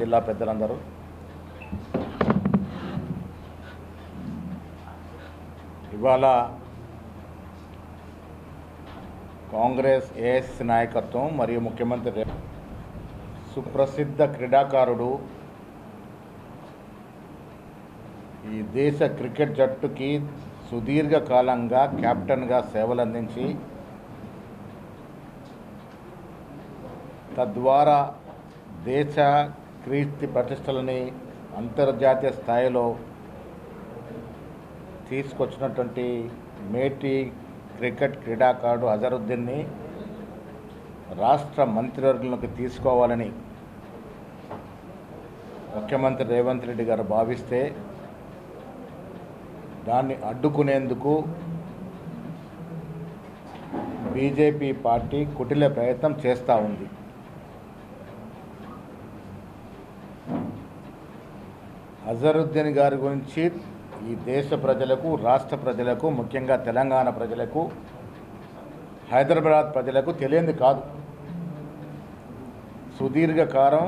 జిల్లా పెద్దలందరూ. ఇవాళ కాంగ్రెస్ ఏఎస్ నాయకత్వం మరియు ముఖ్యమంత్రి సుప్రసిద్ధ క్రీడాకారుడు ఈ దేశ క్రికెట్ జట్టుకి సుదీర్ఘకాలంగా కెప్టెన్గా సేవలందించి తద్వారా దేశ కీర్తి ప్రతిష్టలని అంతర్జాతీయ స్థాయిలో తీసుకొచ్చినటువంటి మేటి క్రికెట్ క్రీడాకారుడు అజరుద్దీన్ని రాష్ట్ర మంత్రివర్గంలోకి తీసుకోవాలని ముఖ్యమంత్రి రేవంత్ రెడ్డి గారు భావిస్తే దాన్ని అడ్డుకునేందుకు బీజేపీ పార్టీ కుటిల ప్రయత్నం చేస్తూ ఉంది. అజరుద్దీన్ గారి గురించి ఈ దేశ ప్రజలకు రాష్ట్ర ప్రజలకు ముఖ్యంగా తెలంగాణ ప్రజలకు హైదరాబాద్ ప్రజలకు తెలియంది కాదు. సుదీర్ఘకాలం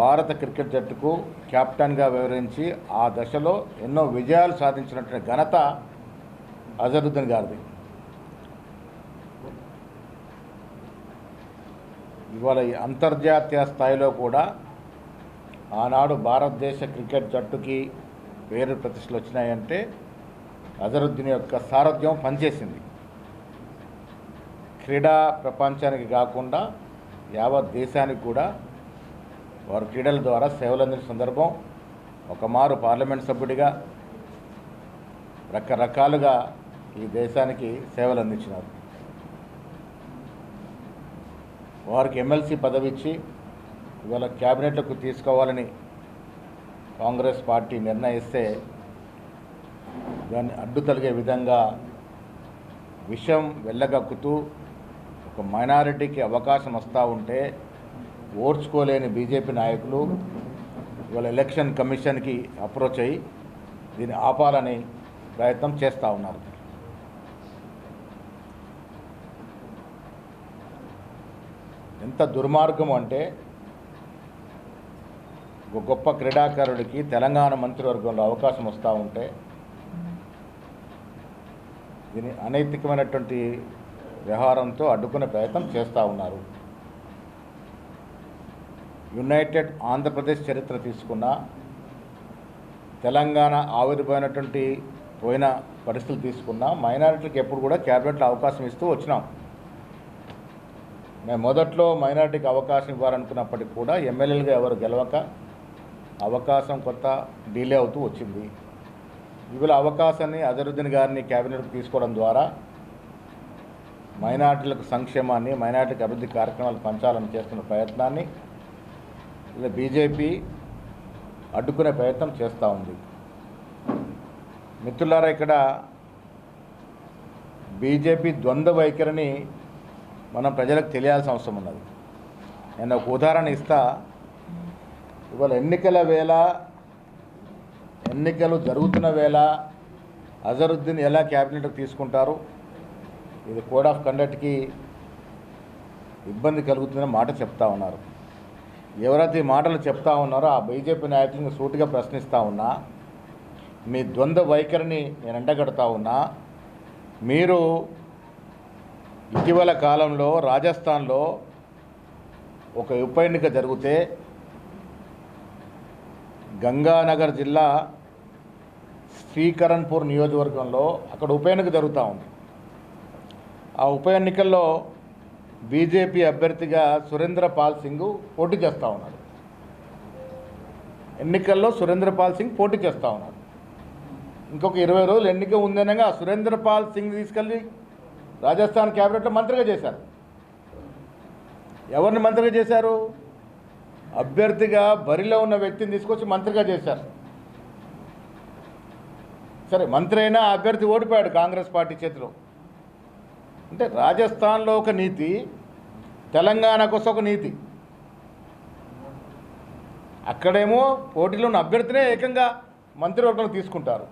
భారత క్రికెట్ జట్టుకు కెప్టెన్గా వివరించి ఆ దశలో ఎన్నో విజయాలు సాధించినటువంటి ఘనత అజరుద్దీన్ గారిది. ఇవాళ ఈ అంతర్జాతీయ స్థాయిలో కూడా ఆనాడు భారతదేశ క్రికెట్ జట్టుకి పేరు ప్రతిష్టలు వచ్చినాయంటే అజరుద్దీన్ యొక్క సారథ్యం పనిచేసింది. క్రీడా ప్రపంచానికి కాకుండా యావత్ దేశానికి కూడా వారు క్రీడల ద్వారా సేవలు అందిన సందర్భం ఒక మారు పార్లమెంట్ సభ్యుడిగా రకరకాలుగా ఈ దేశానికి సేవలు అందించినారు. వారికి ఎమ్మెల్సీ పదవి ఇచ్చి ఇవాళ క్యాబినెట్లకు తీసుకోవాలని కాంగ్రెస్ పార్టీ నిర్ణయిస్తే దాన్ని అడ్డు తొలగే విధంగా విషం వెళ్ళగక్కుతూ ఒక మైనారిటీకి అవకాశం వస్తూ ఉంటే ఓర్చుకోలేని బీజేపీ నాయకులు ఇవాళ ఎలక్షన్ కమిషన్కి అప్రోచ్ అయ్యి దీన్ని ఆపాలని ప్రయత్నం చేస్తూ ఉన్నారు. ఎంత దుర్మార్గం అంటే ఒక గొప్ప క్రీడాకారుడికి తెలంగాణ మంత్రివర్గంలో అవకాశం వస్తూ ఉంటే దీని అనైతికమైనటువంటి వ్యవహారంతో అడ్డుకునే ప్రయత్నం చేస్తూ ఉన్నారు. యునైటెడ్ ఆంధ్రప్రదేశ్ చరిత్ర తీసుకున్న తెలంగాణ ఆవిర్భైనటువంటి పోయిన పరిస్థితులు తీసుకున్న మైనారిటీలకు ఎప్పుడు కూడా క్యాబినెట్లో అవకాశం ఇస్తూ వచ్చినాం. మేము మొదట్లో మైనారిటీకి అవకాశం ఇవ్వాలనుకున్నప్పటికీ కూడా ఎమ్మెల్యేలుగా ఎవరు గెలవక అవకాశం కొత్త డిలే అవుతూ వచ్చింది. ఇవాళ అవకాశాన్ని అజరుద్దీన్ గారిని క్యాబినెట్కి తీసుకోవడం ద్వారా మైనార్టీలకు సంక్షేమాన్ని మైనార్టీకి అభివృద్ధి కార్యక్రమాలు పంచాలని చేస్తున్న ప్రయత్నాన్ని ఇలా బీజేపీ అడ్డుకునే ప్రయత్నం చేస్తూ ఉంది. మిత్రులారా ఇక్కడ బీజేపీ ద్వంద్వ వైఖరిని మనం ప్రజలకు తెలియాల్సిన అవసరం ఉన్నది. నేను ఒక ఉదాహరణ ఇస్తా. ఇవాళ ఎన్నికల వేళ ఎన్నికలు జరుగుతున్న వేళ అజరుద్దీన్ ఎలా క్యాబినెట్కి తీసుకుంటారు? ఇది కోడ్ ఆఫ్ కండక్ట్కి ఇబ్బంది కలుగుతుందని మాట చెప్తా ఉన్నారు. ఎవరైతే ఈ మాటలు చెప్తా ఉన్నారో ఆ బీజేపీ నాయకులను సూటిగా ప్రశ్నిస్తూ ఉన్నా మీ ద్వంద్వ వైఖరిని నేను ఎండగడతా ఉన్నా మీరు ఇటీవల కాలంలో రాజస్థాన్లో ఒక ఉప ఎన్నిక జరిగితే గంగానగర్ జిల్లా శ్రీకరణ్పూర్ నియోజకవర్గంలో అక్కడ ఉప ఎన్నిక జరుగుతూ ఉంది. ఆ ఉప ఎన్నికల్లో బీజేపీ అభ్యర్థిగా సురేంద్ర పాల్ సింగ్ పోటీ చేస్తూ ఉన్నాడు ఎన్నికల్లో సురేంద్ర పాల్ సింగ్ పోటీ చేస్తూ ఉన్నాడు ఇంకొక ఇరవై రోజులు ఎన్నిక ఉందనగా సురేంద్ర పాల్ సింగ్ తీసుకెళ్ళి రాజస్థాన్ క్యాబినెట్లో మంత్రిగా చేశారు. ఎవరిని మంత్రిగా చేశారు? అభ్యర్థిగా బరిలో ఉన్న వ్యక్తిని తీసుకొచ్చి మంత్రిగా చేశారు. సరే మంత్రి అయినా అభ్యర్థి ఓడిపోయాడు కాంగ్రెస్ పార్టీ చేతిలో. అంటే రాజస్థాన్లో ఒక నీతి తెలంగాణ కోసం ఒక నీతి. అక్కడేమో పోటీలో ఉన్న అభ్యర్థినే ఏకంగా మంత్రివర్గంలో తీసుకుంటారు.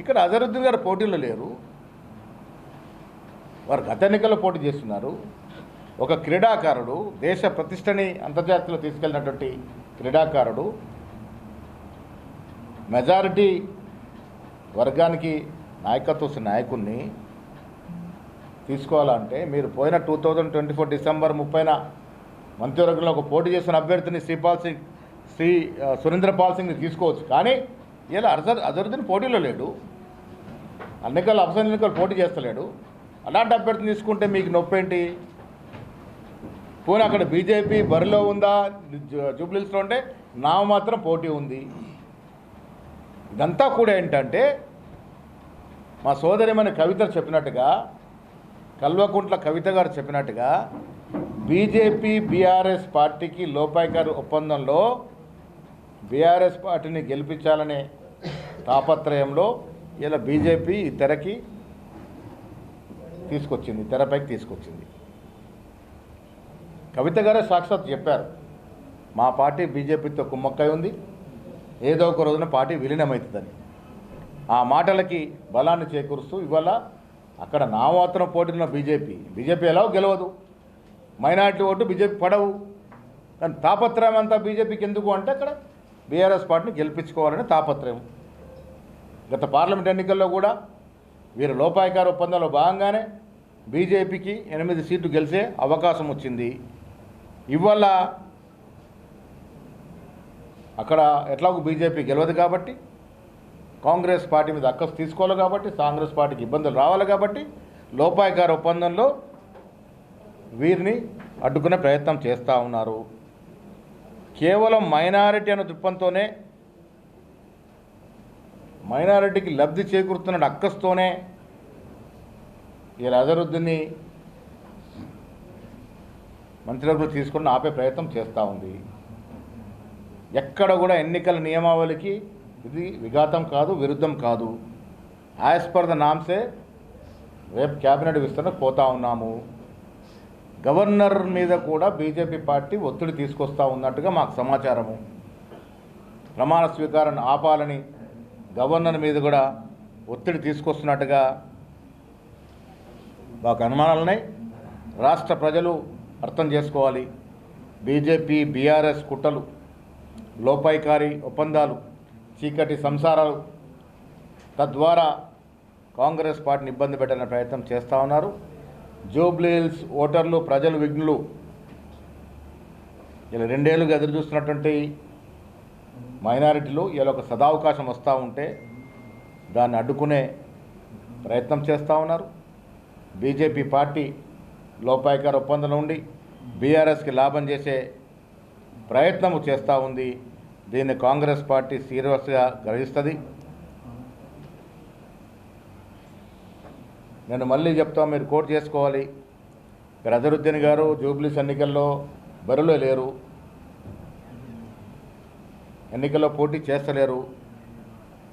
ఇక్కడ అజరుద్దీన్ గారు పోటీలో లేరు. వారు గత ఎన్నికల్లో పోటీ చేస్తున్నారు. ఒక క్రీడాకారుడు దేశ ప్రతిష్టని అంతర్జాతీయంలో తీసుకెళ్ళినటువంటి క్రీడాకారుడు మెజారిటీ వర్గానికి నాయకత్వ వస్తున్న నాయకుడిని తీసుకోవాలంటే మీరు పోయిన two thousand twenty four December ముప్పైన మంత్రివర్గంలో ఒక పోటీ చేసిన అభ్యర్థిని శ్రీపాల్ సింగ్ శ్రీ సురేంద్రపాల్ సింగ్ని తీసుకోవచ్చు. కానీ ఇలా అజర్ అజరుద్దీన్ పోటీలో లేడు. ఎన్నికలు అవసరం ఎన్నికలు పోటీ చేస్తలేడు. అలాంటి అభ్యర్థిని తీసుకుంటే మీకు నొప్పి ఏంటి పోనీ అక్కడ బీజేపీ బరిలో ఉందా? జూబ్లీస్లో ఉంటే నా మాత్రం పోటీ ఉంది. ఇదంతా కూడా ఏంటంటే మా సోదరిమైన కవిత చెప్పినట్టుగా కల్వకుంట్ల కవిత గారు చెప్పినట్టుగా బీజేపీ బీఆర్ఎస్ పార్టీకి లోపాయికారు ఒప్పందంలో బీఆర్ఎస్ పార్టీని గెలిపించాలనే తాపత్రయంలో ఇలా బీజేపీ ఈ తెరకి తీసుకొచ్చింది తెరపైకి తీసుకొచ్చింది. కవిత గారే సాక్షాత్ చెప్పారు మా పార్టీ బీజేపీతో కుమ్మక్కై ఉంది ఏదో ఒక రోజున పార్టీ విలీనమవుతుందని ఆ మాటలకి బలాన్ని చేకూరుస్తూ ఇవాళ అక్కడ నామాత్రం పోటీలో బీజేపీ బీజేపీ ఎలా గెలవదు మైనార్టీ ఓటు బీజేపీ పడవు కానీ తాపత్రయం అంతా బీజేపీకి ఎందుకు అంటే అక్కడ బీఆర్ఎస్ పార్టీని గెలిపించుకోవాలని తాపత్రయం. గత పార్లమెంట్ ఎన్నికల్లో కూడా వీరు లోపాయకార ఒప్పందంలో భాగంగానే బీజేపీకి ఎనిమిది సీట్లు గెలిచే అవకాశం వచ్చింది. ఇవాళ అక్కడ ఎట్లాగూ బీజేపీ గెలవదు కాబట్టి కాంగ్రెస్ పార్టీ మీద అక్కసు తీసుకోవాలి కాబట్టి కాంగ్రెస్ పార్టీకి ఇబ్బందులు రావాలి కాబట్టి లోపాయకార ఒప్పందంలో వీరిని అడ్డుకునే ప్రయత్నం చేస్తూ ఉన్నారు. కేవలం మైనారిటీ అనే దృక్పంతోనే మైనారిటీకి లబ్ధి చేకూరుతున్న అక్కస్తోనే వీళ్ళ అజరుద్దీన్ని మంత్రివర్గులు తీసుకుని ఆపే ప్రయత్నం చేస్తూ ఉంది. ఎక్కడ కూడా ఎన్నికల నియమావళికి ఇది విఘాతం కాదు విరుద్ధం కాదు. యాజ్ పర్ ద నామ్సే రేపు క్యాబినెట్ విస్తరణకు పోతా ఉన్నాము. గవర్నర్ మీద కూడా బీజేపీ పార్టీ ఒత్తిడి తీసుకొస్తా ఉన్నట్టుగా మాకు సమాచారము. ప్రమాణ స్వీకారాన్ని ఆపాలని గవర్నర్ మీద కూడా ఒత్తిడి తీసుకొస్తున్నట్టుగా మాకు అనుమానాలున్నాయి. రాష్ట్ర ప్రజలు అర్థం చేసుకోవాలి. బీజేపీ బీఆర్ఎస్ కుట్రలు లోపాయికారి ఒప్పందాలు చీకటి సంసారాలు తద్వారా కాంగ్రెస్ పార్టీని ఇబ్బంది పెట్టిన ప్రయత్నం చేస్తూ ఉన్నారు. జూబ్లీహిల్స్ ఓటర్లు ప్రజలు విఘ్నులు ఇలా రెండేళ్ళుగా ఎదురు చూస్తున్నటువంటి మైనారిటీలు ఇలా ఒక సదావకాశం వస్తూ ఉంటే దాన్ని అడ్డుకునే ప్రయత్నం చేస్తూ ఉన్నారు. బీజేపీ పార్టీ లోపాయకార ఒప్పందం ఉండి బీఆర్ఎస్కి లాభం చేసే ప్రయత్నము చేస్తూ ఉంది. దీన్ని కాంగ్రెస్ పార్టీ సీరియస్గా గ్రహిస్తుంది. నేను మళ్ళీ చెప్తా మీరు కోట్ చేసుకోవాలి. మీరు అజరుద్దీన్ గారు జూబ్లీస్ ఎన్నికల్లో బరిలో లేరు. ఎన్నికల్లో పోటీ చేస్తలేరు.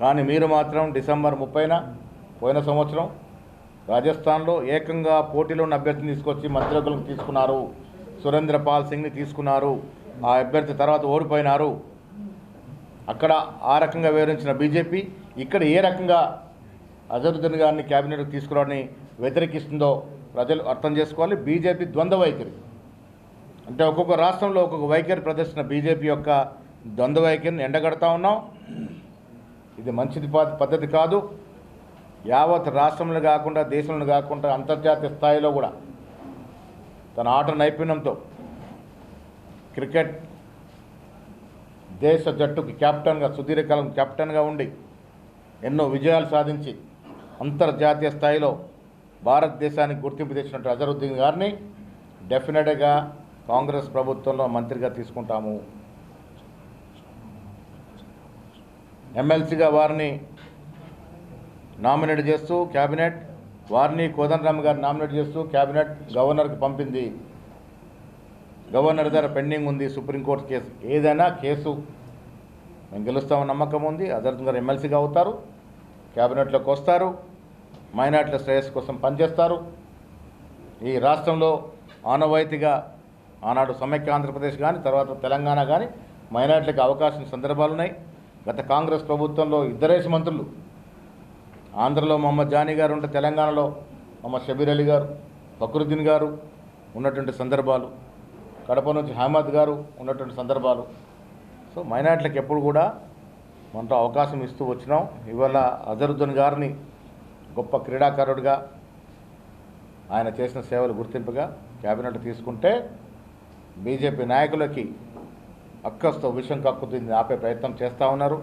కానీ మీరు మాత్రం డిసెంబర్ ముప్పైన పోయిన సంవత్సరం రాజస్థాన్లో ఏకంగా పోటీలో ఉన్న అభ్యర్థిని తీసుకొచ్చి మంత్రివర్గంలోకి తీసుకున్నారు. సురేంద్ర పాల్ సింగ్ని తీసుకున్నారు. ఆ అభ్యర్థి తర్వాత ఓడిపోయినారు. అక్కడ ఆ రకంగా వివరించిన బీజేపీ ఇక్కడ ఏ రకంగా అజరుద్దీన్ గారిని క్యాబినెట్కి తీసుకురావని వ్యతిరేకిస్తుందో ప్రజలు అర్థం చేసుకోవాలి. బీజేపీ ద్వంద్వ వైఖరి. అంటే ఒక్కొక్క రాష్ట్రంలో ఒక్కొక్క వైఖరి ప్రదర్శన బీజేపీ యొక్క ద్వంద్వ వైఖరిని ఎండగడతా ఉన్నాం. ఇది మంచిది ప- పద్ధతి కాదు. యావత్ రాష్ట్రంలో కాకుండా దేశంలో కాకుండా అంతర్జాతీయ స్థాయిలో కూడా తన ఆట నైపుణ్యంతో క్రికెట్ దేశ జట్టుకి కెప్టెన్గా సుదీర్ఘకాలం కెప్టెన్గా ఉండి ఎన్నో విజయాలు సాధించి అంతర్జాతీయ స్థాయిలో భారతదేశానికి గుర్తింపు తెచ్చినట్టు అజరుద్దీన్ గారిని డెఫినెట్గా కాంగ్రెస్ ప్రభుత్వంలో మంత్రిగా తీసుకుంటాము. ఎమ్మెల్సీగా వారిని నామినేట్ చేస్తూ క్యాబినెట్ వారిని కోదండరామ్ గారు నామినేట్ చేస్తూ క్యాబినెట్ గవర్నర్కి పంపింది. గవర్నర్ దగ్గర పెండింగ్ ఉంది సుప్రీంకోర్టు కేసు. ఏదైనా కేసు. మేము గెలుస్తామని నమ్మకం ఉంది. అజరుద్దీన్ గారు ఎమ్మెల్సీగా అవుతారు. క్యాబినెట్లోకి వస్తారు. మైనార్టీల శ్రేయస్సు కోసం పనిచేస్తారు. ఈ రాష్ట్రంలో ఆనవాయితీగా ఆనాడు సమైక్య ఆంధ్రప్రదేశ్ కానీ తర్వాత తెలంగాణ కానీ మైనార్టీలకు అవకాశం సందర్భాలున్నాయి. గత కాంగ్రెస్ ప్రభుత్వంలో ఇద్దరేసి మంత్రులు ఆంధ్రలో మొహమ్మద్ జానీ గారు ఉంటే తెలంగాణలో మొహమ్మద్ షబీర్ అలీ గారు ఫక్రుద్దీన్ గారు ఉన్నటువంటి సందర్భాలు కడప నుంచి అహ్మద్ గారు ఉన్నటువంటి సందర్భాలు. సో మైనార్టీలకు ఎప్పుడు కూడా మనతో అవకాశం ఇస్తూ వచ్చినాం. ఇవాళ అజరుద్దీన్ గారిని గొప్ప క్రీడాకారుడిగా ఆయన చేసిన సేవలు గుర్తింపుగా క్యాబినెట్ తీసుకుంటే బీజేపీ నాయకులకి అక్కస్తో విషయం కక్కుతుంది ఆపే ప్రయత్నం చేస్తూ ఉన్నారు.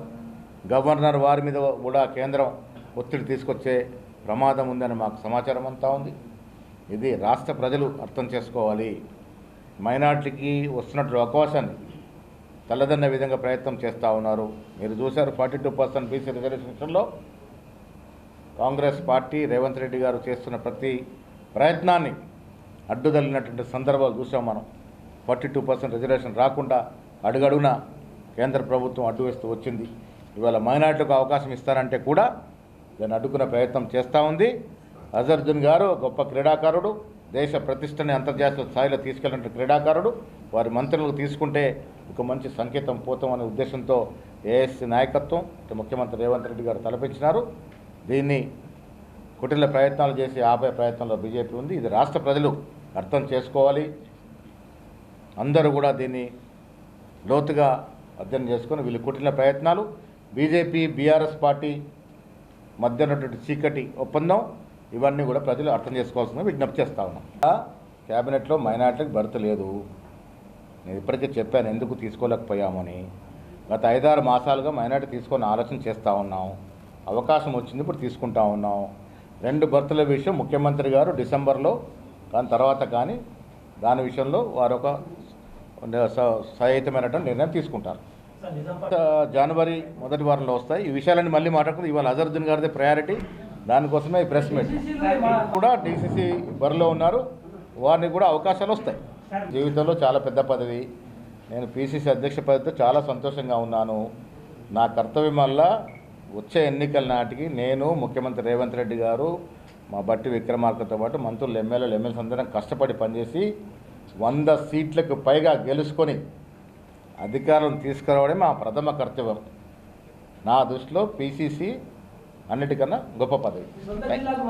గవర్నర్ వారి మీద కూడా కేంద్రం ఒత్తిడి తీసుకొచ్చే ప్రమాదం ఉందని మాకు సమాచారం అంతా ఉంది. ఇది రాష్ట్ర ప్రజలు అర్థం చేసుకోవాలి. మైనార్టీకి వస్తున్నటువంటి అవకాశాన్ని తల్లదన్న విధంగా ప్రయత్నం చేస్తూ ఉన్నారు. మీరు చూశారు ఫార్టీ టూ పర్సెంట్ బీసీ రిజర్వేషన్లో కాంగ్రెస్ పార్టీ రేవంత్ రెడ్డి గారు చేస్తున్న ప్రతి ప్రయత్నాన్ని అడ్డుదలినటువంటి సందర్భాలు చూసాం మనం. ఫార్టీ టూ పర్సెంట్ రిజర్వేషన్ రాకుండా అడుగడుగున కేంద్ర ప్రభుత్వం అడ్డు వేస్తూ వచ్చింది. ఇవాళ మైనార్టీలకు అవకాశం ఇస్తారంటే కూడా దాన్ని అడ్డుకునే ప్రయత్నం చేస్తూ ఉంది. అజర్జున్ గారు గొప్ప క్రీడాకారుడు దేశ ప్రతిష్టని అంతర్జాతీయ స్థాయిలో తీసుకెళ్ళిన క్రీడాకారుడు వారి మంత్రులకు తీసుకుంటే ఒక మంచి సంకేతం పోతాం అనే ఉద్దేశంతో ఏఎస్సీ నాయకత్వం ముఖ్యమంత్రి రేవంత్ రెడ్డి గారు తలపించినారు. దీన్ని కుటిల ప్రయత్నాలు చేసి ఆపే ప్రయత్నంలో బీజేపీ ఉంది. ఇది రాష్ట్ర ప్రజలు అర్థం చేసుకోవాలి. అందరూ కూడా దీన్ని లోతుగా అధ్యయనం చేసుకొని వీళ్ళు కుటిల ప్రయత్నాలు. బీజేపీ బీఆర్ఎస్ పార్టీ మధ్య ఉన్నటువంటి చీకటి ఒప్పందం ఇవన్నీ కూడా ప్రజలు అర్థం చేసుకోవాల్సిందిగా విజ్ఞప్తి చేస్తా ఉన్నాం. క్యాబినెట్లో మైనార్టీలకు భర్త లేదు. నేను ఇప్పటికే చెప్పాను ఎందుకు తీసుకోలేకపోయామని గత ఐదారు మాసాలుగా మైనార్టీ తీసుకొని ఆలోచన చేస్తూ ఉన్నాం. అవకాశం వచ్చింది ఇప్పుడు తీసుకుంటా ఉన్నాం. రెండు భర్తల విషయం ముఖ్యమంత్రి గారు డిసెంబర్లో కానీ తర్వాత కానీ దాని విషయంలో వారు ఒక స- సహితమైనటువంటి నిర్ణయం తీసుకుంటారు. జనవరి మొదటి వారంలో వస్తాయి. ఈ విషయాలన్నీ మళ్ళీ మాట్లాడుకుంది. ఇవాళ అజరుద్దీన్ గారిది ప్రయారిటీ దానికోసమే ఈ ప్రెస్ మీట్ కూడా డీసీసీ బరిలో ఉన్నారు. వారిని కూడా అవకాశాలు వస్తాయి. జీవితంలో చాలా పెద్ద పదవి. నేను పీసీసీ అధ్యక్ష పదవితో చాలా సంతోషంగా ఉన్నాను. నా కర్తవ్యం వల్ల వచ్చే ఎన్నికల నాటికి నేను ముఖ్యమంత్రి రేవంత్ రెడ్డి గారు మా బట్టి విక్రమార్కతో పాటు మంత్రులు ఎమ్మెల్యేలు ఎమ్మెల్యేస్ అందరం కష్టపడి పనిచేసి వంద సీట్లకు పైగా గెలుచుకొని అధికారం తీసుకురావడం మా ప్రథమ కర్తవ్యం. నా దృష్టిలో పీసీసీ అన్నిటికన్నా గొప్ప పదవి.